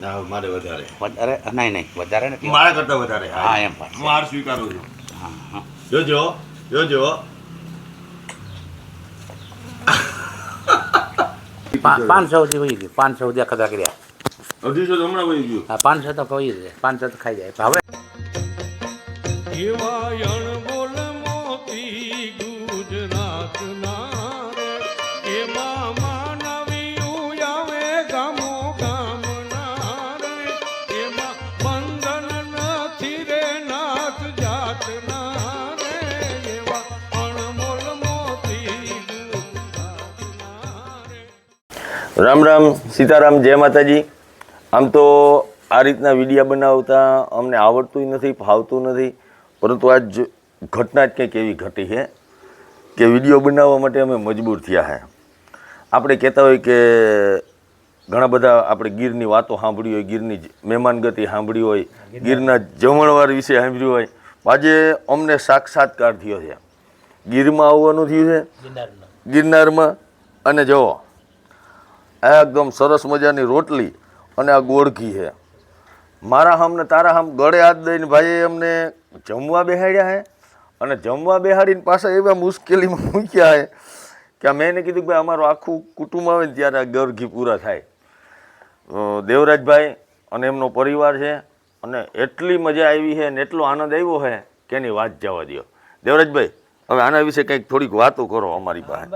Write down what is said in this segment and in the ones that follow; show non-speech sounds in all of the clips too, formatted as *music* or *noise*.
ના મારે વધારે. વધારે? નહીં નહીં વધારે નથી. મારા કરતા વધારે હા, એમ પણ. હું હાર સ્વીકારું છું. હા, હા. જોજો જોજો. પાંચસો સુધી હોઈ ગયું પાંચસો સુધી ખતરા કર્યા. અઢીસો તો હમણાં વહી ગયું. હા પાંચસો તો હોઈ જાય પાંચસો તો ખાઈ જાય. હવે રામ રામ સીતારામ જય માતાજી. આમ તો આ રીતના વિડીયા બનાવતા અમને આવડતું નથી ફાવતું નથી પરંતુ આજ ઘટના જ કંઈક એવી ઘટી છે કે વીડિયો બનાવવા માટે અમે મજબૂર થયા છે. આપણે કહેતા હોય કે ઘણા બધા આપણે ગીરની વાતો સાંભળી હોય ગીરની મહેમાનગતિ સાંભળી હોય ગીરના જમણવાર વિશે સાંભળ્યું હોય. આજે અમને સાક્ષાત્કાર થયો છે. ગીરમાં આવવાનું થયું છે. ગિરનારમાં. અને આ એકદમ સરસ મજાની રોટલી અને આ ગોળઘી છે. મારા હમને તારા હામ ગળે હાથ દઈને ભાઈએ અમને જમવા બેહાડ્યા હે અને જમવા બેહાડીને પાછા એવા મુશ્કેલીમાં મૂક્યા હે કે આ મેં એને કીધું કે ભાઈ અમારું આખું કુટુંબ આવે ને ત્યારે આ ગળઘી પૂરા થાય. દેવરાજભાઈ અને એમનો પરિવાર છે અને એટલી મજા આવી છે ને એટલો આનંદ આવ્યો છે કે એની વાત જવા દો દેવરાજભાઈ, હવે આના વિશે કંઈક થોડીક વાતો કરો અમારી પાસે.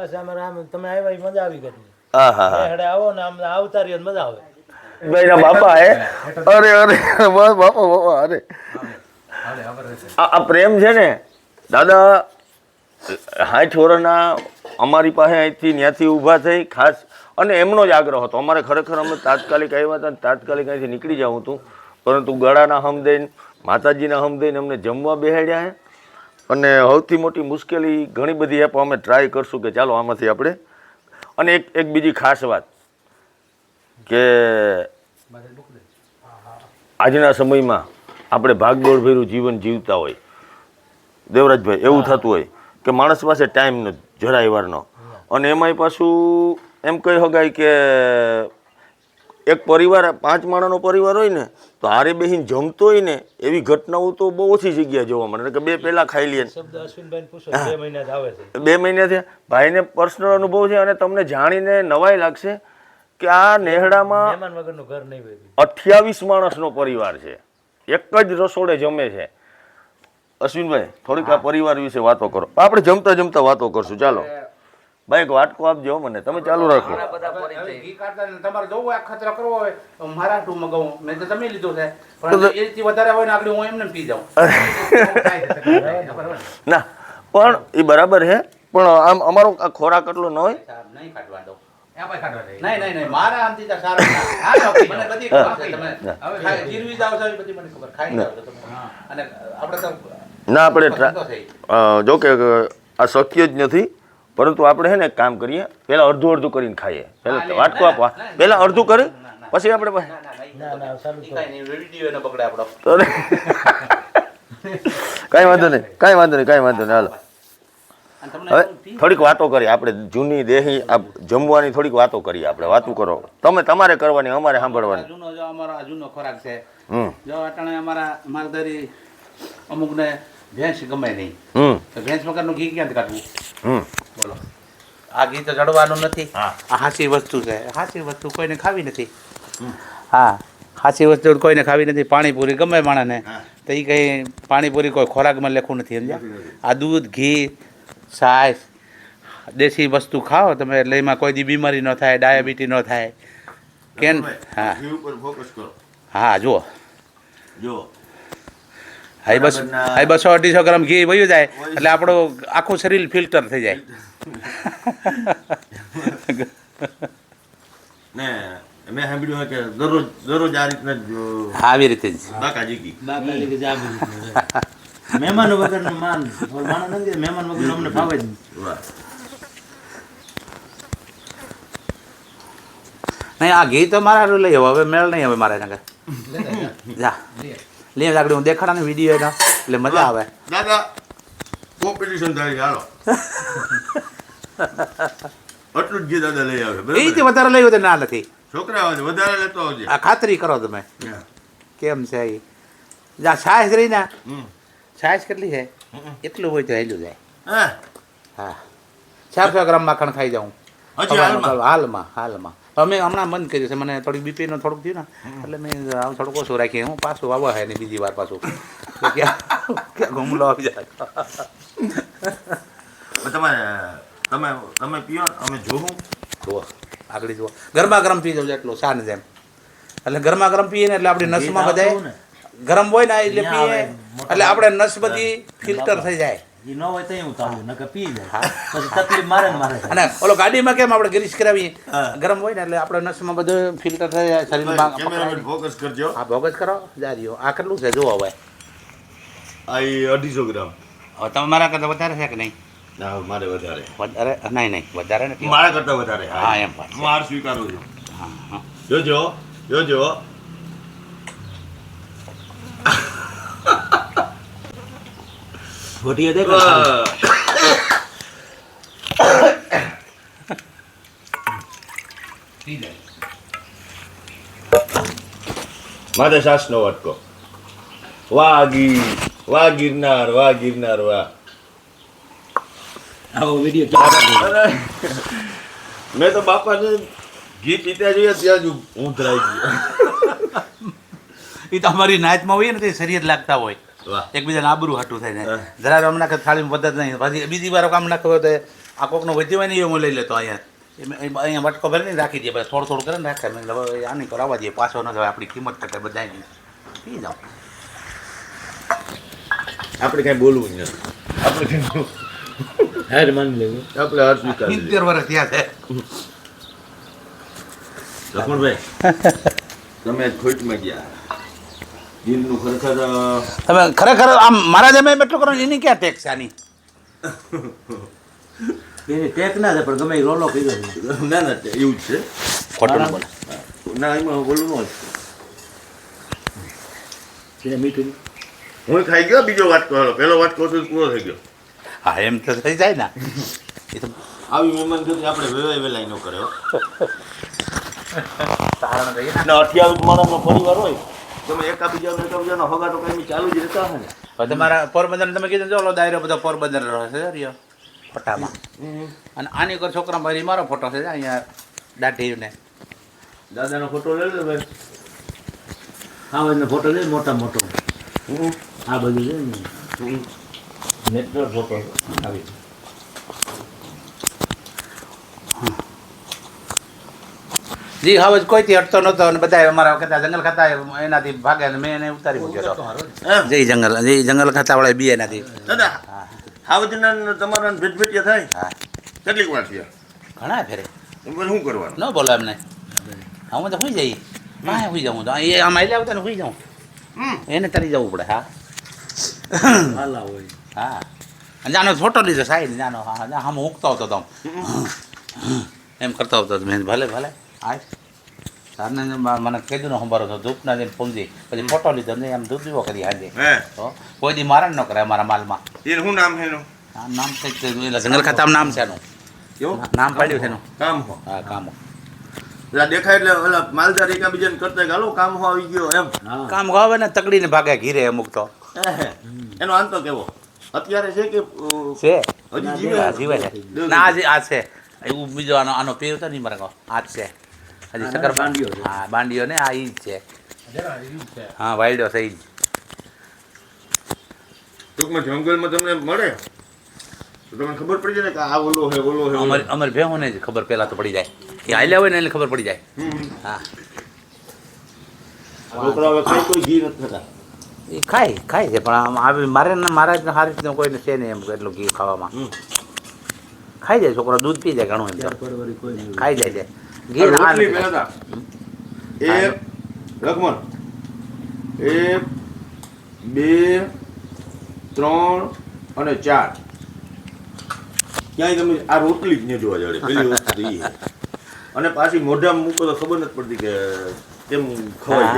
તમે આવ્યા મજા આવી ગઈ. હા હા હા. હેડે આવો ને આમ આવતા રહ્યો મજા આવે. ભાઈના બાપા હે? અરે અરે બસ બાપા બાપા અરે. આ આ પ્રેમ છે ને દાદા સાઠ વર્ષના અમારી પાસે અહીંથી ત્યાંથી ઊભા થઈ ખાસ અને એમનો જ આગ્રહ હતો. અમારે ખરેખર અમે તાત્કાલિક આવ્યા હતા તાત્કાલિક અહીંથી નીકળી જાઉં હતું. પરંતુ ગળાના હમ દઈને માતાજીના હમ દઈને અમને જમવા બેહાડ્યા અને સૌથી મોટી મુશ્કેલી ઘણી બધી એપ અમે ટ્રાય કરશું કે ચાલો આમાંથી આપણે અને એક એક બીજી ખાસ વાત કે આજના સમયમાં આપણે ભાગદોડ ભર્યું જીવન જીવતા હોય. દેવરાજભાઈ એવું થતું હોય કે માણસ પાસે ટાઈમ ન જરાય વારનો અને એમાંય પાછું એમ કહી શકાય કે એક પરિવાર પાંચ માણસનો પરિવાર હોય ને તો હારે બેસીને જમતો હોય ને એવી ઘટનાઓ તો બહુ ઓછી જગ્યાએ જોવા મળે. કે બે પહેલાં ખાઈ લઈએ બે મહિના જ આવે છે. બે મહિના થયા. ભાઈને પર્સનલ અનુભવ છે અને તમને જાણીને નવાઈ લાગશે કે આ નેહડામાં મહેમાન વગરનું ઘર અઠ્યાવીસ માણસનો પરિવાર છે. એક જ રસોડે જમે છે. અશ્વિનભાઈ થોડીક આ પરિવાર વિશે વાતો કરો. આપણે જમતા જમતા વાતો કરશું. ચાલો. ભાઈ એક વાટકો આપજો મને. તમે ચાલુ રાખો. તમારે જોવું હોય આ ખતરો કરવો હોય તો મારા મગાવું. મેં તો તમે લીધું છે. પણ એથી વધારે હોય ને આગળ હું એમને પી જાઉં. ના પણ એ બરાબર છે. પણ આમ અમારો આ ખોરાક એટલો ન હોય. નહીં કાઢવા દઉં નહીં નહીં નહીં. મારા આમથી તો સારા ના. મને બધી તમે જીરવી જાઓ છો બધી મને ખબર. ખાઈ જાઓ તમે. અને આપણે તો ના જો કે આ શક્ય જ નથી. પરંતુ આપણે છે ને એક કામ કરીએ પહેલાં અડધું અડધું કરીને ખાઈએ. પહેલાં વાટકો આપવા પહેલાં અડધું કરી પછી આપણે પાસે ના ના ના ના ના સારું ઈ કાંઈ વાંધો નહીં કાંઈ વાંધો નહીં કાંઈ વાંધો નહીં હાલો. હવે થોડીક વાતો કરીએ આપણે જૂની દેહી આ જમવાની થોડીક વાતો કરીએ આપણે વાતો કરો. તમે તમારે કરવાની અમારે સાંભળવાની. જૂનો જો અમારો જૂનો ખોરાક છે. હમ. જો અટાણે અમારા માલધારી અમુકને ભેંસ ગમે નહીં. હમ. તો ભેંસ વગરનું ઘી ક્યાંથી કાઢવું? હમ. બોલો. આ ઘી તો જડવાનું નથી. હા. આ હાચી વસ્તુ છે. હાંસી વસ્તુ કોઈને ખાવી નથી. હા હાંસી વસ્તુ કોઈને ખાવી નથી. પાણીપુરી ગમે માણસને તો એ કંઈ પાણીપુરી કોઈ ખોરાકમાં લેખું નથી સમજ્યા? આ દૂધ ઘી છાશ દેશી વસ્તુ ખાઓ તમે એટલે એમાં કોઈ દી બીમારી ન થાય ડાયાબિટી ન થાય. કેમ? હા. હા જુઓ. જો હા બસ હા બસો અઢીસો ગ્રામ ઘી વયું જાય એટલે આપણું આખું શરીર ફિલ્ટર થઈ જાય. *laughs* ને મેં સાંભળ્યું કે દરરોજ દરરોજ આ રીતના હા આવી રીતે જ. બાકાજી કી બાકાજી કે જામ *laughs* મહેમાન વગરનું માન મહેમાન વગર અમને ફાવે જ નહીં. આ ઘી તો મારા લઈ આવો હવે મેળ નહીં હવે મારે નગર. જા. લે લાકડી હું દેખાડા વીડિયો એના એટલે મજા આવે. દાદા કોમ્પિટિશન થાય ચાલો *laughs* આટલું જ દાદા લઈ આવે એ બરાબરથી વધારે લઈ હોય ના નથી. છોકરા આવે વધારે લેતો આવજે. આ ખાતરી કરો તમે. કેમ છે એ જા છાશ રહી ને. છાશ કેટલી છે? એટલું હોય તો હેલું જાય. હા. હા. ચારસો ગ્રામ માખણ ખાઈ જાઉં. હાલમાં? હાલમાં હાલમાં. અમે હમણાં બંધ કર્યું છે. મને થોડીક બીપીનો થોડુંક થયું ને એટલે મેં આમ થોડુંક ઓછું રાખી હું પાછું આવવા હે ને બીજી વાર પાછું. ક્યાં ક્યાં ઘૂમલો આવી જાય. તમારે તમે તમે પીઓ અમે જોવું જુઓ આગળ જુઓ. ગરમા ગરમ પી જવું એટલું શાન જેમ. એટલે ગરમા ગરમ પીએ ને એટલે આપણી નસમાં બધાય ગરમ હોય ને એટલે પીએ. એટલે આપણે નસ બધી ફિલ્ટર થઈ જાય. ન હોય તો હું તાવું નકર પી જાય પછી તકલીફ મારે ને મારે. અને ઓલો ગાડીમાં કેમ આપણે ગ્રીસ કરાવીએ? ગરમ હોય ને એટલે આપણે નસમાં બધું ફિલ્ટર થઈ જાય શરીરમાં કેમેરામેન ફોકસ કરજો. આ ફોકસ કરો. જારીઓ આ કેટલું છે? જુઓ હવે. આ અઢીસો ગ્રામ. હવે તમે મારા કરતાં વધારે છે કે નહીં? ના મારે વધારે. વધારે? નહીં નહીં. વધારે નથી મારા કરતા વધારે. હા, એમ હું હાર સ્વીકારું છું. હા, હા. જોજો જોજો. ઘોટીએ દેખો મારે માથે શ્વાસનો વટકો વાહ ગીર વાહ. ગિરનાર વાહ ગિરનાર વાહ આવો વીડિયો મેં તો બાપાને ઘી પીતા જોઈએ ત્યાં જ હું ધરાઈ ગયો એ તો અમારી નાચમાં હોય ને તે શરીર લાગતા હોય. એકબીજાને આબરું હાટું થાય ને. જરા હમણાં કે થાળીમાં પદ્ધત નહીં. પછી બીજી વાર કામ નાખ્યો તો આ કોકનો વધ્યો હોય ને એ હું લઈ લેતો અહીંયા. અહીંયા વટકો ભરીને રાખી દઈએ પછી થોડું થોડું કરીને રાખે. મેં હવે આની કરાવવા દઈએ પાછો ન જવાય. આપણી કિંમત કરતા બધા પી જાઓ. આપણે કાંઈ બોલવું જ નથી. આપણે કઈ હેર માની લેવું આપણે હાર સ્વીકાર સિત્તેર વર્ષ થયા છે. લખમણભાઈ તમે ખોટમાં ગયા. દિલનું ખરેખર તમે ખરેખર આમ મારા જમે એટલું કરો એની ક્યાં ટેક્સ છે આની? એની ટેક ના છે પણ ગમે રોલો કર્યો છે. ના ના એવું જ છે. ખોટું ન બોલે. ના એમાં બોલવું ન મીઠું હું ખાઈ ગયો બીજો વાત કરો. પહેલો વાત કહો એ પૂરો થઈ ગયો. હા એમ તો થઈ જાય ને. એ તો આવી મહેમાન ગતિ આપણે વેવાય વેલાય ન કર્યો તારણ રહીએ ને. ને અઠ્યાવીસ માણસનો પરિવાર હોય. તમે એકા બીજા એકા બીજાનો હગા તો કઈ ચાલુ જ રહેતા હે ને. તમારા પોરબંદર તમે કીધું જો દાયરો બધો પોરબંદર રહેશે રહ્યો. ફોટામાં. અને આની ઉપર છોકરા મારી મારો ફોટો છે અહીંયા દાઢીને. દાદાનો ફોટો લઈ લે ભાઈ. હા એનો ફોટો લે મોટા મોટો. હમ. આ બધું છે ને. ફોટો આવી જી હવે કોઈથી હટતો નહોતો અને બધા અમારા કહેતા જંગલ ખાતા એનાથી ભાગે અને મેં એને ઉતારી મૂક્યો હતો એમ? જય જંગલ જય જંગલ ખાતા વાળા બી એનાથી. દાદા હા હાવજના તમારા ભેટભેટિયા થાય. હા. કેટલીક વાર થયા? ઘણા ફેરે. શું કરવાનું? ન બોલો એમને. હું તો સુઈ જઈ. હા સુઈ જાઉં તો. એ આમ આઈ આવતા ને સુઈ જાઉં. હમ. એને તરી જવું પડે હા. હાલા હોય. હા. અને જાનો ફોટો લીધો સાહેબ જાનો હા હા આમ ઉગતો હતો તો એમ કરતો હતો મેં ભલે ભલે. આય સારને મને કીધું ને સંભારો તો ધૂપના જઈને પૂંજી પછી ફોટો લીધો ને એમ ધૂપ દીવો કરી હાજે. હે. તો કોઈ દી મારણ ન કરે અમારા માલમાં. એ શું નામ છે એનું? આ નામ છે એટલે જંગલ ખાતામાં નામ છે એનું. કેવું નામ પાડ્યું છે એનું. કામ હો. હા કામ એટલે દેખાય એટલે ઓલા માલદાર એકાબીજાને કરતા ગાલો કામ હો આવી ગયો એમ. કામ કામ આવે ને તકડીને ભાગે ઘીરે અમુક તો. હે. એનો અંત કેવો? અત્યારે છે કે છે. હજી જીવે? જીવે છે. ના આ છે. એવું બીજો આનો આનો પેર તો નહીં મારે આ જ છે. હજી બાંડિયો હા બાંડિયો ને આ ઈ જ છે. હા વાઇલ્ડો છે ઈ ટૂંકમાં જંગલમાં તમને મળે? તો તમને ખબર પડી જાય કે આ ઓલો હે ઓલો હે અમર અમર ભેહોને જ ખબર પહેલાં તો પડી જાય. એ હાલ્યા હોય ને એટલે ખબર પડી જાય. હા. છોકરાઓ કઈ કોઈ ઘી નથી થતા એ ખાય ખાય છે પણ આમ આવી મારે ને મારા જ હારી રીતનું કોઈને છે નહીં એમ એટલું ઘી ખાવામાં. હમ. ખાઈ જાય છોકરા દૂધ પી જાય ઘણું એમ કોઈ ખાઈ જાય છે. ના રોટલી લખમણ. એક બે ત્રણ અને ચાર. ક્યાંય તમે આ રોટલી જ નહીં જોવા જડે પેલી *laughs* વસ્તુ તો અને પાછી મોઢામાં મૂકો તો ખબર નથી પડતી કે કેમ ખવાઈ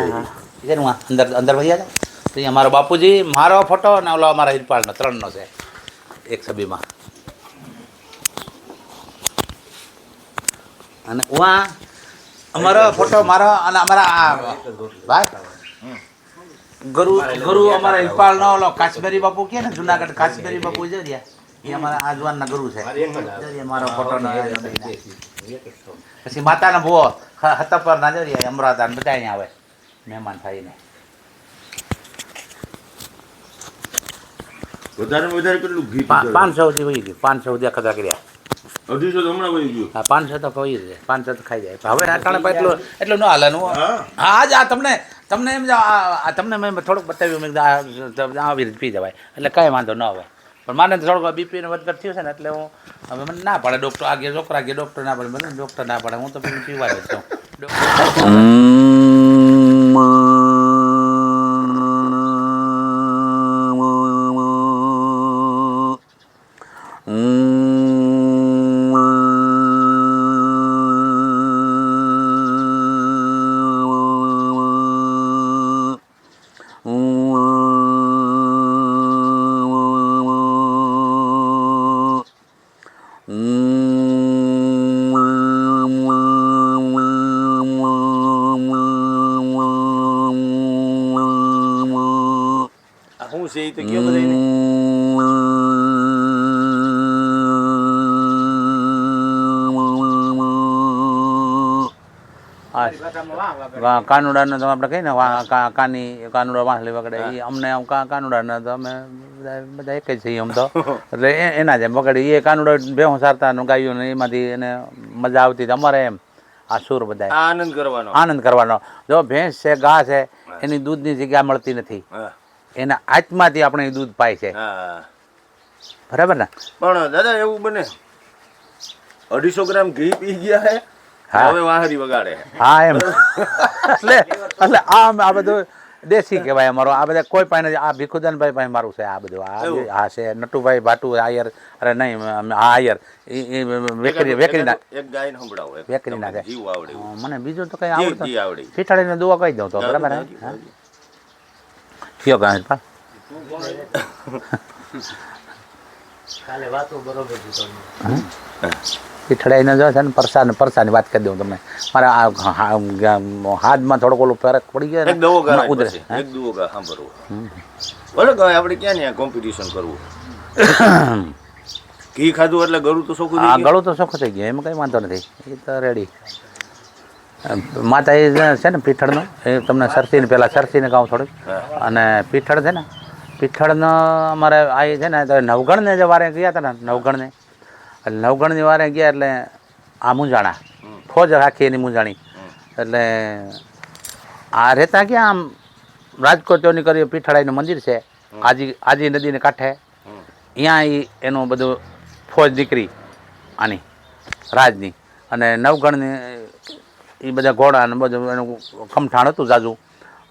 જાય અંદર અંદર વહી જાય તો અહીંયા મારો બાપુજી મારો ફોટો અને ઓલો અમારા હિરપાળનો ત્રણનો છે. એક છબીમાં અને ઉવા અમારો ફોટો મારો અને અમારા ભાઈ ગુરુ ગુરુ અમારા ઇપાળ નો ઓલો કાશ્મીરી બાપુ કે ને જુનાગઢ કાશ્મીરી બાપુ જો રહ્યા એ અમારા આજવાન ના ગુરુ છે. મારો ફોટો નો પછી માતાના ભૂવો હતા પર ના જો રહ્યા અમરાદાન બધા અહીંયા આવે મહેમાન થઈને. વધારે વધારે કેટલું પાંચસો સુધી વહી ગયું પાંચસો સુધી ખતરા કર્યા. અઢીસો તો હમણાં વહી ગયું. હા પાંચસો તો વહી જાય પાંચસો તો ખાઈ જાય. હવે એટલું એટલું ન હાલે નું હા. આજ આ તમને તમને એમ જ આ- આ તમને મેં થોડુંક બતાવ્યું મેં આવી રીતે પી જવાય. એટલે કાંઈ વાંધો ન આવે. પણ મને થોડોક બીપીનો બીપી ને વધઘટ થયું છે ને એટલે હું હવે મને ના પડે ડૉક્ટર આગે છોકરા આગે ડૉક્ટર ના પડે મને ડૉક્ટર ના પડે હું તો પીવા જ છું. શું છે એ તો કયો બધાને કાનુડાને તો આપણે કહીએ ને કાની કાનુડા વાંસળી વગડે એ અમને આમ કા કાનુડાને તો અમે બધા બધા એક જ છીએ આમ તો. *laughs* એટલે એના જેમ વગડે એ કાનુડા ભેહું સારતા ને ગાયું ને એમાંથી એને મજા આવતી અમારે એમ આ સુર બધા આનંદ કરવાનો. આનંદ કરવાનો. જો ભેંસ છે ઘા છે એની દૂધની જગ્યા મળતી નથી. એના આત્માથી આપણે દૂધ પાય છે. હા. બરાબર ને? પણ દાદા એવું બને. અઢીસો ગ્રામ ઘી પી ગયા હે હવે વાહરી વગાડે હા. એમ. એટલે એટલે આ અમે આ બધું દેશી કહેવાય અમારો. આ બધા કોઈ પાસે નથી આ ભીખુદાનભાઈ પાસે મારું છે આ બધું. આ હા છે નટુભાઈ ભાટુ આયર અરે નહીં આ આયર એ વેકરી વેકરી ના એક ગાયને સંભળાવો વેકરી એવું. મને બીજું તો કઈ આવડતું ને દુવા કહી દઉં તો બરાબર હે? થયો કાંઈ પા કાલે વાતો બરોબર છે તમને. પીઠડાઈને જો છે ને પરસાને પરસાની વાત કરી દઉં તમને. મારા આ હાથમાં થોડોક ઓલો ફરક પડી ગયો એક દવો ને ગાય ઉધરે પછી, એક દવો ગા સાંભળવો ભલે ગાય આપણે ક્યાં ત્યાં કોમ્પિટિશન કરવું ઘી ખાધું એટલે ગળું તો સોખું હા ગળું તો સોખું થઈ ગયું એમાં કંઈ વાંધો નથી. એ તો રેડી માતા એ છે ને પીઠળનો એ તમને સરસીને પહેલાં સરસીને કહું થોડુંક. અને પીઠળ છે ને પીઠળનો અમારે આ છે ને તો નવગણને જે વારે ગયા હતા ને નવગણને. એટલે નવગણની વારે ગયા એટલે આ મૂંઝાણા. ફોજ રાખી એની મૂંઝાણી. એટલે આ રહેતા ક્યાં આમ? રાજકોટ ચોની કરી પીઠળાઈનું મંદિર છે. આજી આજી નદીને કાંઠે. અહીંયા ઈ એનું બધું ફોજ નીકળી આની રાજની. અને નવગણની એ બધા ઘોડા ને બધું એનું કમઠાણ હતું જાજુ.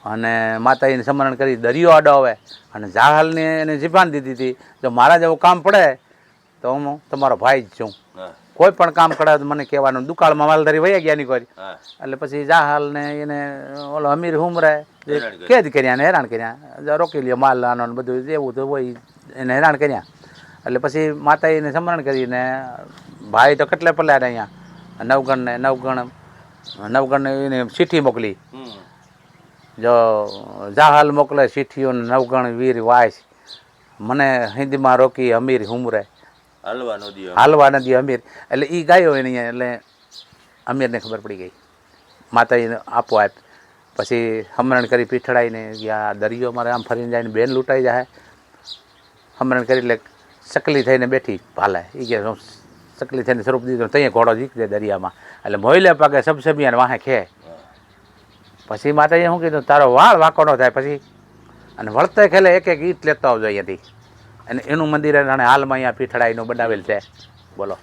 અને માતાજીને સમરણ કરી દરિયો આડો આવે. અને જાહલને એને જીભાન દીધી હતી જો મારા જેવું કામ પડે તો હું તમારો ભાઈ જ છું. કોઈ પણ કામ કરાવે તો મને કહેવાનું દુકાળમાં માલધારી વયા ગયા ની કોઈ. એટલે પછી જાહલ ને એને ઓલો અમીર હુમરે કેદ કર્યા ને હેરાન કર્યા. રોકી લ્યો માલ આનો ને બધું એવું તો હોય એને હેરાન કર્યા. એટલે પછી માતાજીને સમરણ કરીને ભાઈ તો કેટલે પલ્યા અહીંયા? નવગણને નવગણ નવગણને એને ચિઠ્ઠી મોકલી. જો જાહલ મોકલે ચિઠ્ઠીઓ ને નવગણ વીર વાયસ મને હિન્દીમાં રોકી અમીર હુમરે. હાલવા નદી હાલવા નદી અમીર. એટલે એ ગાયો એની એટલે અમીરને ખબર પડી ગઈ. માતાજીને આપો આપ. પછી હમરણ કરી પીઠડાઈને ગયા દરિયો મારે આમ ફરીને જાય બેન લૂંટાઈ જાય હમરણ કરી એટલે સકલી થઈને બેઠી ભાલે. એ કે હું સકલી થઈને સ્વરૂપ દીધું ત્યાં ઘોડો જીક દરિયામાં. એટલે મોઈલે પાકે અને વાહે ખે. પછી માતાજી શું કીધું? તારો વાળ વાંકો ન થાય પછી. અને વળતે ખેલે એક એક ઈટ લેતો આવજો અહીંયાથી. અને એનું મંદિર અને હાલમાં અહીંયા પીઠડાઈનું બનાવેલ છે. બોલો.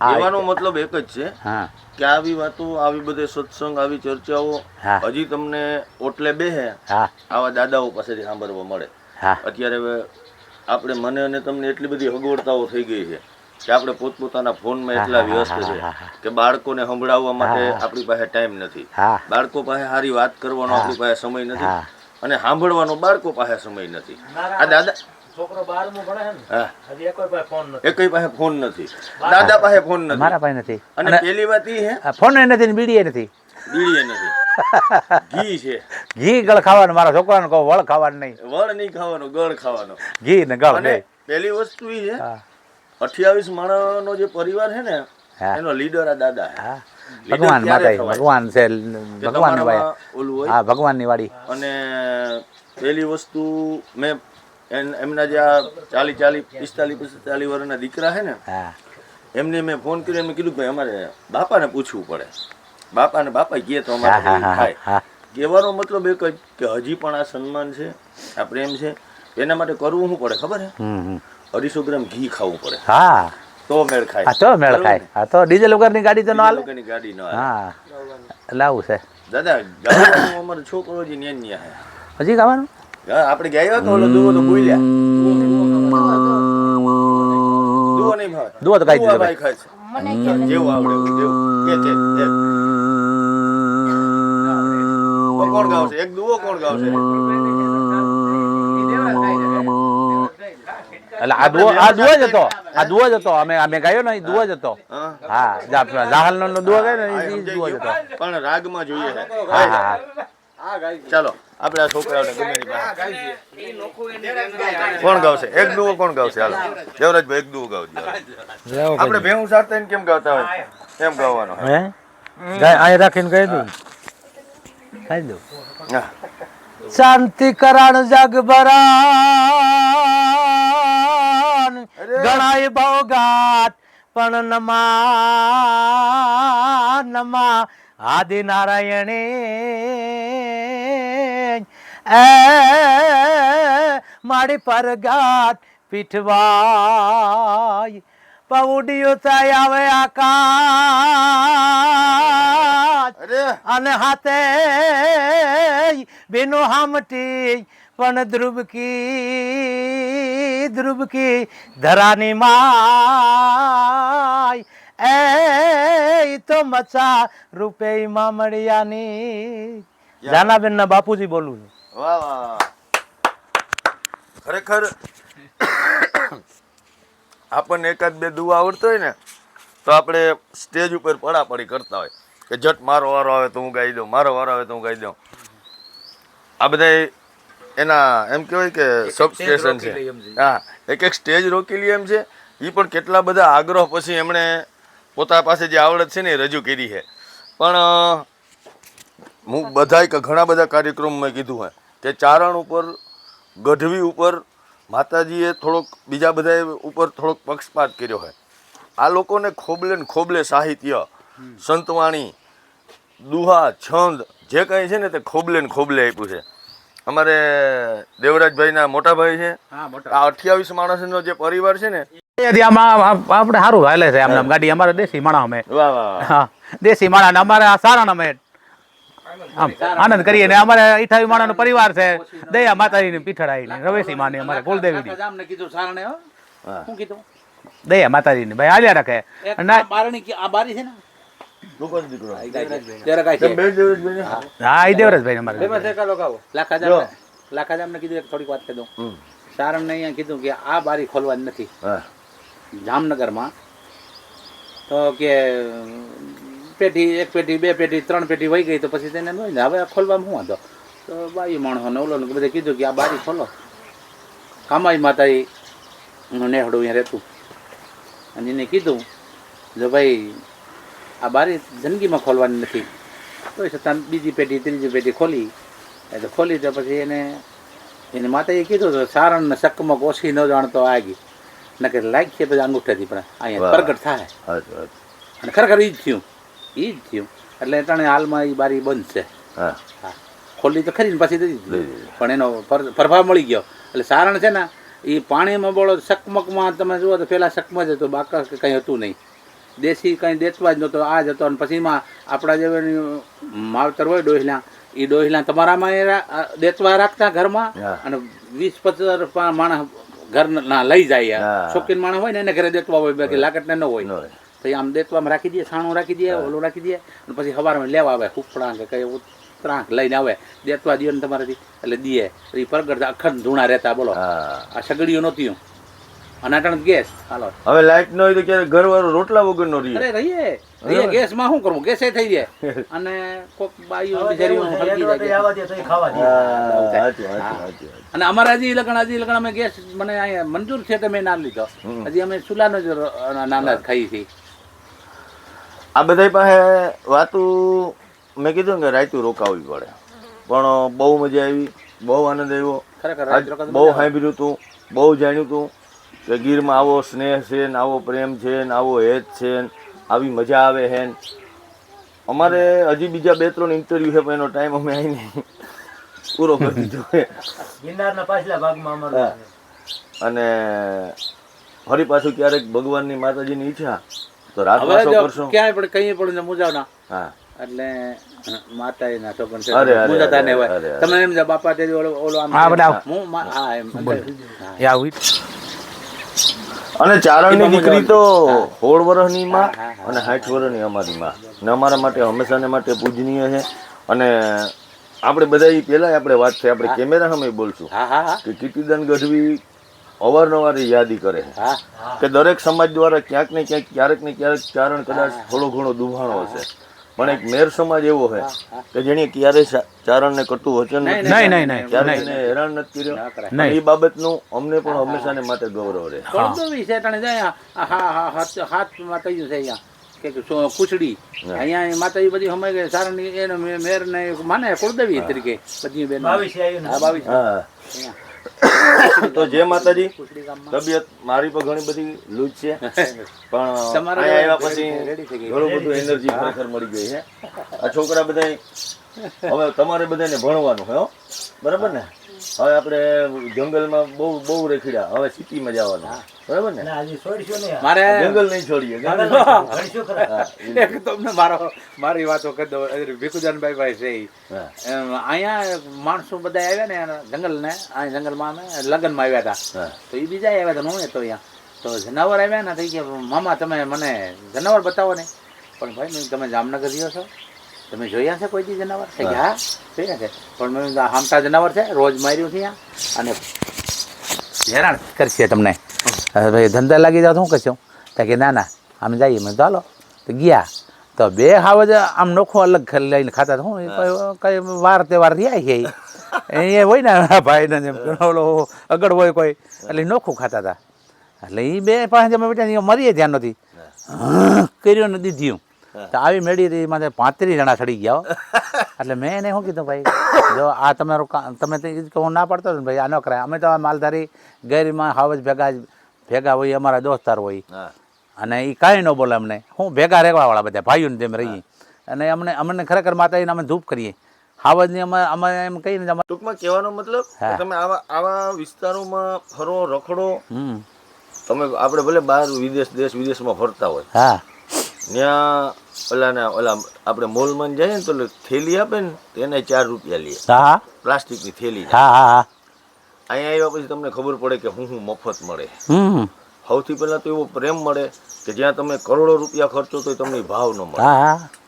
આવવાનો મતલબ એક જ છે હા. કે આવી વાતો આવી બધે સત્સંગ આવી ચર્ચાઓ. હજી તમને ઓટલે બેહે હા. આવા દાદાઓ પાસેથી સાંભળવા મળે. હા. અત્યારે આપણે મને અને તમને એટલી બધી અગવડતાઓ થઈ ગઈ છે. કે આપણે પોતપોતાના ફોનમાં એટલા વ્યસ્ત છે. કે બાળકોને સંભળાવવા માટે. આપણી પાસે ટાઈમ નથી. બાળકો પાસે સારી વાત કરવાનો આપણી પાસે સમય નથી અને સાંભળવાનો બાળકો પાસે સમય નથી. આ દાદા છોકરો બારમું ભણે છે ને હા. હજી એકોય પાસે ફોન નથી. પાસે ફોન નથી. દાદા પાસે ફોન નથી. મારા પાસે નથી. અને અને પેલી વાત એ હે ફોન નથી ને નથી. બીડીએ નથી. ઘી છે. ઘી ગળ ખાવાનું મારા છોકરાને કહો વળ ખાવાનું નહીં. વળ નહીં ખાવાનું ગળ ખાવાનો. ઘી ને ગળ અને પેલી વસ્તુ એ છે અઠ્યાવીસ માણસનો જે પરિવાર છે ને એનો લીડર આ દાદા હા. ભગવાન માતા ભગવાન છે ભગવાન હા ભગવાનની વાડી. અને પહેલી વસ્તુ મેં એમના જે આ ચાલી ચાલી પિસ્તાલીસ પિસ્તાલીસ વર્ષના દીકરા છે ને હા. એમને મેં ફોન કર્યો મેં કીધું ભાઈ અમારે બાપાને પૂછવું પડે. બાપાને બાપા કહે તો અમારે થાય. કહેવાનો મતલબ જ કે હજી પણ આ સન્માન છે આ પ્રેમ છે. એના માટે કરવું શું પડે ખબર છે. અઢીસો ગ્રામ ઘી ખાવું પડે. હા. તો મેળ ખાય. હા તો મેળ ખાય. હા તો ડીઝલ વગરની ગાડી તો ન હાલે? લોકોની ગાડી ન હા. લાવું છે. દાદા ગાવાનું અમારો છોકરો જે નેન ને ન્યા હે. હજી ખાવાનું આપણે ગયા તો ઓલો દુવો તો ભૂલ્યા દુવો નહીં ભાવે. દુવો તો ખાઈ દીધો ભાઈ ખાય છે. જેવું આવડે જેવું. કે તે તે. કોણ ગાવશે? એક દુવો કોણ ગાવશે? એટલે આ દુઓ આ દુઓ જ હતો. આ દુઓ જ હતો. અમે અમે ગાયો ને એ દુવો જ હતો. હા. હા જા- જાહલનો નો દુઓ ગાય ને એ- દુઓ જ હતો. પણ રાગમાં જોઈએ હા હા હા. ચાલો આપણે આ છોકરાઓને ગમે કોણ ગાવશે? એક દુવો કોણ ગાવશે? હાલો. દેવરાજભાઈ એક દુઓ ગાવજો. આપણે ભેહું સારતા કેમ ગાવતા હોય? એમ. ગાવાનો હે? ગાય અહીં રાખીને કહી દઉં. કહી દઉં. શાંતિ કરાણ જગ ભરાન ગણાય ભોગાત પણ નમા નમા આદિ નારાયણે એ મારી પરગાત પીઠવાય. પૌડિયું થાય આવે આકાશ અને હાથે બેનો હામટી પણ ધ્રુવકી ધ્રુવકી ધરાની માય. એ તો મચા રૂપે મામડિયાની જાનાબેન ના બાપુજી બોલું છું. વાહ વાહ ખરેખર આપણને એકાદ બે દુવા આવડતો હોય ને તો આપણે સ્ટેજ ઉપર પડાપડી કરતા હોય કે જટ મારો વારો આવે તો હું ગાઈ દઉં મારો વારો આવે તો હું ગાઈ દઉં. આ બધા એના એમ કહેવાય કે સબસ્ટેશન છે. હા એક એક સ્ટેજ રોકી લઈએ એમ છે. એ પણ કેટલા બધા આગ્રહ પછી એમણે પોતા પાસે જે આવડત છે ને એ રજૂ કરી છે. પણ હું બધા ઘણા બધા કાર્યક્રમ મેં કીધું હોય કે ચારણ ઉપર ગઢવી ઉપર માતાજીએ થોડોક બીજા બધા ઉપર થોડોક પક્ષપાત કર્યો હોય. આ લોકોને ખોબલે ને ખોબલે સાહિત્ય સંતવાણી દુહા છંદ જે કંઈ છે ને તે ખોબલે ને ખોબલે આપ્યું છે. અમારે દેવરાજભાઈના મોટા ભાઈ છે. આ અઠ્યાવીસ માણસનો જે પરિવાર છે ને આપણે સારું હાલે છે આમ ગાડી. અમારે દેશી માણા અમે. વાહ વાહ હા દેશી માણા ને અમારે આ સારા અમે. આમ આનંદ કરીએ ને અમારે અઠાવી માણાનો પરિવાર છે. દયા માતાજીની પીઠળાઈ રવેશી માની અમારે કુલદેવીની. કીધું સારણે હો? શું કીધું? દયા માતાજીની ભાઈ હાલ્યા રાખે. બારણી આ બારી છે ને? હા એ દેવરાજભાઈ અમારે. લાખાજામ લાખાજામને કીધું એક થોડીક વાત કહી દઉં. હમ. અહીંયા કીધું કે આ બારી ખોલવાની નથી. જામનગરમાં તો કે પેઢી એક પેઢી બે પેઢી ત્રણ પેઢી વહી ગઈ તો પછી તેને હવે આ ખોલવામાં શું વાંધો? તો બાઈ માણસોને નવલો ને બધે કીધું કે આ બારી ખોલો. કામાઈ માતા નેહડું અહીંયા રહેતું. અને એને કીધું જો ભાઈ આ બારી જિંદગીમાં ખોલવાની નથી. તો છતાં બીજી પેઢી ત્રીજી પેઢી ખોલી. એ તો ખોલી તો પછી એને એને માતાએ કીધું તો સારણ ને શકમક ઓછી ન જાણતો આગી. નકર લાગ છે પછી અંગૂઠાથી પણ અહીંયા. પ્રગટ થાય. અને ખરેખર એ જ થયું. એ જ થયું. એટલે ત્રણે હાલમાં એ બારી બંધ છે. હા. ખોલી તો ખરી ને પછી દીધી. પણ એનો પ્રભાવ મળી ગયો. એટલે સારણ છે ને એ પાણીમાં બોલો શકમકમાં તમે જુઓ તો પહેલાં શકમાં જ હતું બાકા કે કંઈ હતું નહીં. દેશી કંઈ દેચવા જ નહોતો આ જ હતો. અને પછીમાં આપણા જે માવતર હોય ડોહલા એ ડોહલા તમારામાં એ દેચવા રાખતા ઘરમાં અને વીસ પચાસ માણસ ઘર ના લઈ જાય. હા. શોખીન માણસ હોય ને એને ઘરે દેતવા હોય બાકી લાકડને ન હોય. પછી આમ દેતવામાં રાખી દઈએ છાણું રાખી દઈએ ઓલું રાખી દઈએ અને પછી સવારમાં લેવા આવે કુકડા કે કઈ ત્રાંક લઈને આવે. દેતવા દઈએ ને તમારાથી એટલે દઈએ એ પ્રગટ અખંડ ધૂણા રહેતા બોલો. આ સગડીઓ નહોતી. અને અટાણે ગેસ. હાલો. હવે લાઈટ ન હોય તો ક્યારે ઘરવાળો રોટલા વગરનો રહીએ અરે રહીએ. રહીએ ગેસમાં શું કરવું? ગેસે થઈ જાય. અને કોક બાઈઓ બિચારીઓ તો જાય ખાવા દે. અને અમારા હજી લગન હજી લગન અમે ગેસ મને અહીંયા મંજૂર છે તમે મેં ના લીધો. હજી અમે ચૂલાનો જ નાના ખાઈ હતી આ બધા પાસે વાતું મેં કીધું ને કે રાયતું રોકાવવી પડે. પણ બહુ મજા આવી બહુ આનંદ આવ્યો. બહુ. સાંભળ્યું હતું બહુ જાણ્યું હતું કે ગીરમાં આવો સ્નેહ છે ને આવો પ્રેમ છે ને આવો હેત છે ને આવી મજા આવે છે ને. અમારે હજી બીજા બે ત્રણ ઇન્ટરવ્યુ છે પણ એનો ટાઈમ અમે આવીને પૂરો કરી દીધો ગિરનારના પાછલા ભાગમાં અમારું અને ફરી પાછું ક્યારેક ભગવાનની માતાજીની ઈચ્છા તો રાત વાસો કરશો. ક્યાંય પણ કઈ પણ ને મુજાવના. હા. એટલે માતા એના છોકરા છે. મુજાતા ને હોય. તમે એમ જો બાપા તે ઓલો ઓલો આમ હા, બધા. હું હા એમ. અને ચારણની દીકરી તો. સોળ વર્ષની માં. અને સાઠ વર્ષની અમારી માં ને અમારા માટે હંમેશાને માટે પૂજનીય છે. અને આપણે બધા પહેલાં આપણે વાત થઈ આપણે કેમેરા સામે બોલશું કે કીર્તિદાન ગઢવી અવારનવાર યાદી કરે છે. કે દરેક સમાજ દ્વારા ક્યાંક ને ક્યાંક ક્યારેક ને ક્યારેક ચારણ કદાચ થોડો ઘણો દુભાણો હશે. પણ એક મેર સમાજ એવો છે કે જેણે ક્યારે ચારણને કટુ વચન નહીં, નહીં, નહીં, નહીં, ક્યારે એને હેરાન નથી કર્યો. ના એ બાબતનું અમને પણ હંમેશા ને માટે ગૌરવ રહે. કોળંબી છે તને જાય હા હા હાથમાં કહ્યું છે અહીંયા કે કુચડી અહીંયા માતાજી બધી સમય ગઈ સારણી એનો મેર ને માને કુળદેવી તરીકે. બધી બેન. બાવીસે આવ્યું ને. હા બાવીસ. હા. અહીંયા. તો જે માતાજી. તબિયત મારી પણ ઘણી બધી લૂજ છે. *laughs* પણ આવ્યા પછી. ઘણું બધું એનર્જી ખરેખર મળી ગઈ છે. આ છોકરા બધા *laughs* હવે તમારે બધાને ભણવાનું હો? બરાબર ને? હવે આપણે જંગલમાં બહુ બહુ રેખડ્યા. હવે સિટીમાં જવાનું. બરાબર ને. મારે જંગલ નહીં છોડીએ. એક તમને મારો મારી વાતો કરી દો ભીખુદાનભાઈ ભાઈ છે. અહીંયા માણસો બધા આવ્યા ને જંગલ ને આ જંગલમાં અમે લગ્નમાં આવ્યા હતા. તો એ બીજા આવ્યા હતા હું તો અહીંયા. તો જનાવર આવ્યા ને થઈ ગયા મામા તમે મને જનાવર બતાવો ને. પણ ભાઈ તમે જામનગર રહ્યો છો? તમે જોયા છે કોઈ જનાવર? છે હા. જોયા છે પણ મેં હામતા જનાવર છે રોજ માર્યું છે અને હેરાન કરશે તમને. હવે ભાઈ ધંધા લાગી જાવ તો શું કરશો? તો કે ના ના આમ જઈએ. મેં ચાલો તો ગયા. તો બે હાવ જ આમ નોખો અલગ લઈને ખાતા. હું કઈ વાર તહેવાર રહ્યા છે. એ. હોય ને ભાઈ ભાઈને જેમ ઓલો અગડ હોય કોઈ. એટલે નોખું ખાતા હતા. એટલે એ બે પાસે અમે બેઠા મરીએ ધ્યાન નથી કર્યું ને દીધ્યું. તો આવી મેળી રહી માથે પાંત્રીસ જણા ચડી ગયા *laughs* એટલે મેં એને શું કીધું ભાઈ જો આ તમારું તમે તો હું ના પડતો ને ભાઈ આ ન કરાય. અમે તો આ માલધારી ગેરીમાં હાવ જ ભેગા ભેગા હોય અમારા દોસ્તાર હોય. અને એ કાંઈ ન બોલે અમને. હું ભેગા રહેવાવાળા બધા ભાઈઓને જેમ રહીએ. અને અમને અમને ખરેખર માતાજીને અમે ધૂપ કરીએ. હાવજની અમે અમે એમ કહીને જ અમે ટૂંકમાં કહેવાનો મતલબ તમે આવા આવા વિસ્તારોમાં ફરો રખડો. તમે આપણે ભલે બહાર વિદેશ દેશ વિદેશમાં ફરતા હોય. હા. ત્યાં ઓલાના ઓલા આપણે મોલમાં જઈએ ને તો થેલી આપે ને એને ચાર રૂપિયા લે. હા પ્લાસ્ટિકની થેલી. હા હા હા. અહીંયા આવ્યા પછી તમને ખબર પડે કે હું હું મફત મળે. સૌથી પહેલા તો એવો પ્રેમ મળે કે જ્યાં તમે કરોડો રૂપિયા ખર્ચો તો તમને ભાવ ન મળે.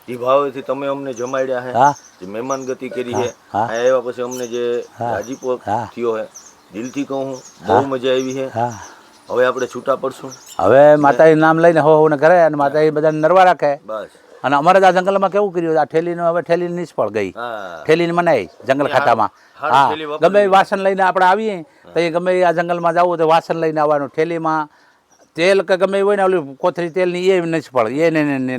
એ ભાવેથી તમે અમને જમાડ્યા હે. જે મહેમાન ગતિ કરી છે હા. અહીંયા આવ્યા પછી અમને જે. રાજીપો. થયો હે. દિલથી કહું બહુ મજા આવી છે હા. હવે આપણે છૂટા પડશું. હવે માતાજી નામ લઈને હો હોને કરે અને માતાજી બધાને નરવા રાખે. બસ. અને અમારે આ જંગલમાં કેવું કર્યું? આ ઠેલીનું હવે ઠેલી નિષ્ફળ ગઈ. હા. ઠેલીને મનાઈ જંગલ ખાતામાં. હા ગમે વાસણ લઈને આપણે આવીએ તો એ ગમે આ જંગલમાં જવું તો વાસણ લઈને આવવાનું ઠેલીમાં. તેલ કે ગમે હોય ને ઓલું કોથળી તેલની એ નિષ્ફળ એ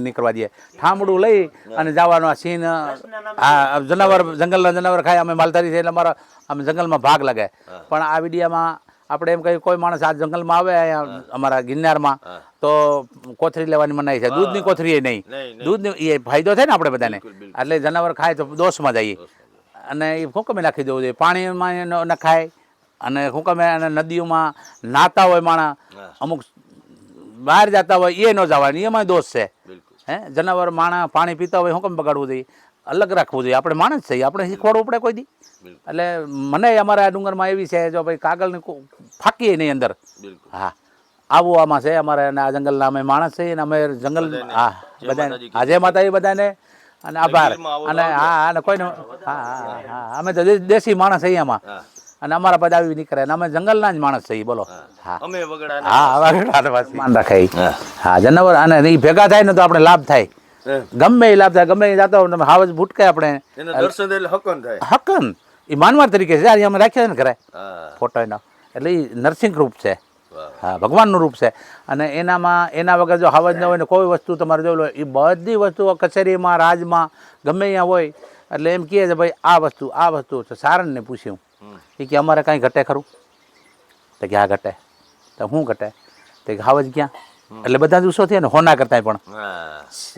નીકળવા દે. ઠામડું લઈ અને જવાનું આ સીન આ જનાવર જંગલના જનાવર ખાય અમે માલધારી છે એટલે અમારા અમે જંગલમાં ભાગ લાગે. પણ આ વિડીયામાં આપણે એમ કહીએ કોઈ માણસ આ જંગલમાં આવે અહીંયા અમારા ગિરનારમાં તો કોથરી લેવાની મનાઈ છે. દૂધની કોથરી એ નહીં. દૂધની એ ફાયદો થાય ને આપણે બધાને. એટલે જનાવર ખાય તો દોષમાં જઈએ અને એ હુકમે નાખી દેવું જોઈએ. પાણીમાં ન ખાય અને હુકમે અને નદીઓમાં નાતા હોય માણા અમુક બહાર જતા હોય એ ન જવાની એમાં દોષ છે. હે? જનાવર માણા પાણી પીતા હોય હુકમ બગાડવું જોઈએ. અલગ રાખવું જોઈએ. આપણે માણસ છીએ આપણે શીખવાડવું પડે કોઈ દી. એટલે મને અમારા આ ડુંગરમાં એવી છે જો ભાઈ કાગળની ફાકીએ નહીં અંદર. હા. આવું આમાં છે અમારે અને આ જંગલના અમે માણસ છીએ અને અમે જંગલ હા બધાને આજે હા જય માતાજી બધાને અને આભાર. અને હા અને કોઈને હા હા હા અમે તો દેશી માણસ અહીંયામાં એમાં અને અમારા બધા આવી નીકળે અને અમે જંગલના જ માણસ છીએ બોલો. હા. અમે વગડા હા વગડા માન રાખે હા. હા જનાવર અને એ ભેગા થાય ને તો આપણે લાભ થાય. ગમે એ લાભ થાય ગમે એ જાતો હોય હાવજ ભૂટકે આપણે. દર્શન એટલે હકન થાય. હકન. એ માનવા તરીકે છે અમે રાખ્યા ને ઘરે. ફોટો એનો એટલે એ નરસિંહ રૂપ છે. હા ભગવાનનું રૂપ છે. અને એનામાં એના વગર જો હાવજ ન હોય ને કોઈ વસ્તુ તમારે જોઈ લો એ બધી વસ્તુઓ કચેરીમાં રાજમાં ગમે ત્યાં હોય એટલે એમ કહે છે ભાઈ આ વસ્તુ આ વસ્તુ તો સારણને પૂછ્યું. એ કે અમારે કાંઈ ઘટે ખરું? તો કે આ ઘટે. તો શું ઘટે? તો કે હાવજ ક્યાં? એટલે બધા દિવસો થયા ને હોના કરતા પણ.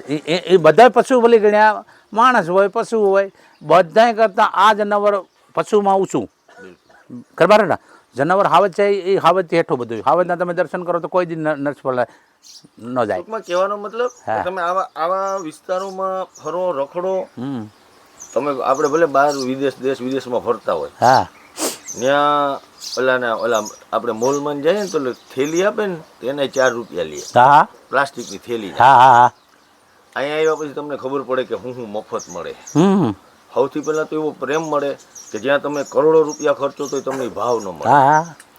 એ- બધા પશુ ભલે ગણ્યા માણસ હોય પશુ હોય બધાય કરતાં આ જનાવર પશુમાં ઊંચું. ખબર ને? જનાવર હાવત છે એ હાવત હેઠું બધું. હાવજના તમે દર્શન કરો તો કોઈ દિન નર્સ પર ન જાય. કહેવાનો મતલબ. તમે આવા આવા વિસ્તારોમાં ફરો રખડો. હમ. તમે આપણે ભલે બહાર વિદેશ દેશ વિદેશમાં ફરતા હોય. હા. ત્યાં ઓલાના ઓલા આપણે મોલમાં જઈએ ને તો થેલી આપે ને તેને ચાર રૂપિયા લે. હા પ્લાસ્ટિકની થેલી હા હા હા. અહીંયા આવ્યા પછી તમને ખબર પડે કે હું હું મફત મળે. સૌથી પહેલાં તો એવો પ્રેમ મળે કે જ્યાં તમે કરોડો રૂપિયા ખર્ચો તો તમને ભાવ ન મળે.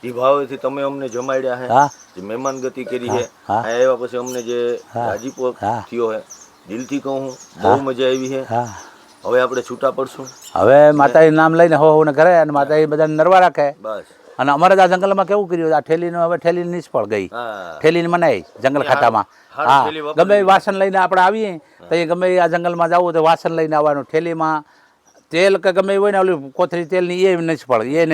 એ ભાવેથી તમે અમને જમાડ્યા હે. જે મહેમાન ગતિ કરી છે અહીંયા આવ્યા પછી અમને જે રાજીપો. થયો હે. દિલથી કહું બહુ મજા આવી છે હા. હવે આપણે છૂટા પડશું. હવે માતાજી નામ લઈને હો હોને ઘરે અને માતાજી બધાને નરવા રાખે. બસ. અને અમારે આ જંગલમાં કેવું કર્યું? આ ઠેલીનું હવે ઠેલી નિષ્ફળ ગઈ. ઠેલીને મનાઈ જંગલ ખાતામાં. હા. ગમે વાસણ લઈને આપણે આવીએ તો એ ગમે આ જંગલમાં જવું તો વાસણ લઈને આવવાનું ઠેલીમાં. તેલ કે ગમે એવું હોય ને ઓલું કોથળી તેલની એ નિષ્ફળ એ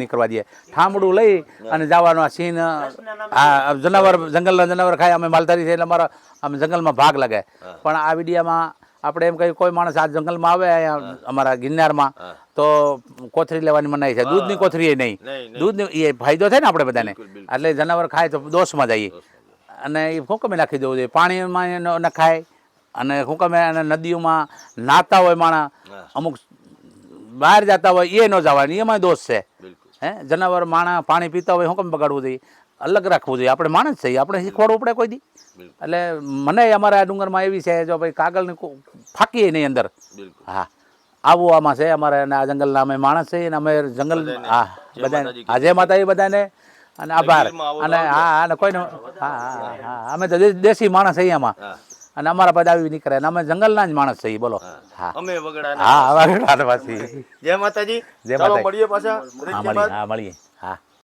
નીકળવા દે. ઠામડું લઈ અને જવાનું આ સીન આ જનાવર જંગલના જનાવર ખાય. અમે માલધારી છે એટલે અમારા અમે જંગલમાં ભાગ લાગે. પણ આ વિડીયામાં આપણે એમ કહીએ કોઈ માણસ આ જંગલમાં આવે અહીંયા અમારા ગિરનારમાં તો કોથરી લેવાની મનાઈ છે. દૂધની કોથરી એ નહીં. દૂધની એ ફાયદો થાય ને આપણે બધાને? એટલે જનાવર ખાય તો દોષમાં જઈએ અને એ હુકમે નાખી દેવું જોઈએ. પાણીમાં ન ખાય અને હુકમે અને નદીઓમાં નાતા હોય માણા અમુક બહાર જતા હોય એ ન જવાની. એમાં દોષ છે. હે? જનાવર માણા પાણી પીતા હોય હુકમ બગાડવું જોઈએ. અલગ રાખવું જોઈએ. આપણે માણસ છીએ આપણે શીખવાડવું પડે કોઈ દી. એટલે મને અમારા આ ડુંગરમાં એવી છે જો ભાઈ કાગળની ફાકીએ નહીં અંદર. હા. આવું આમાં છે અમારે અને આ જંગલના અમે માણસ છીએ અને અમે જંગલ હા બધાને જય એ બધાને અને આભાર. અને હા અને કોઈને હા હા હા અમે તો દેશી માણસ છીએ આમાં. અને અમારા બધા આવી નીકળે અને અમે જંગલના જ માણસ છીએ બોલો. હા. અમે વગડા હા વગડા જય માતાજી. જય માતા મળીએ પાછા. હા મળીએ હા મળીએ. હા.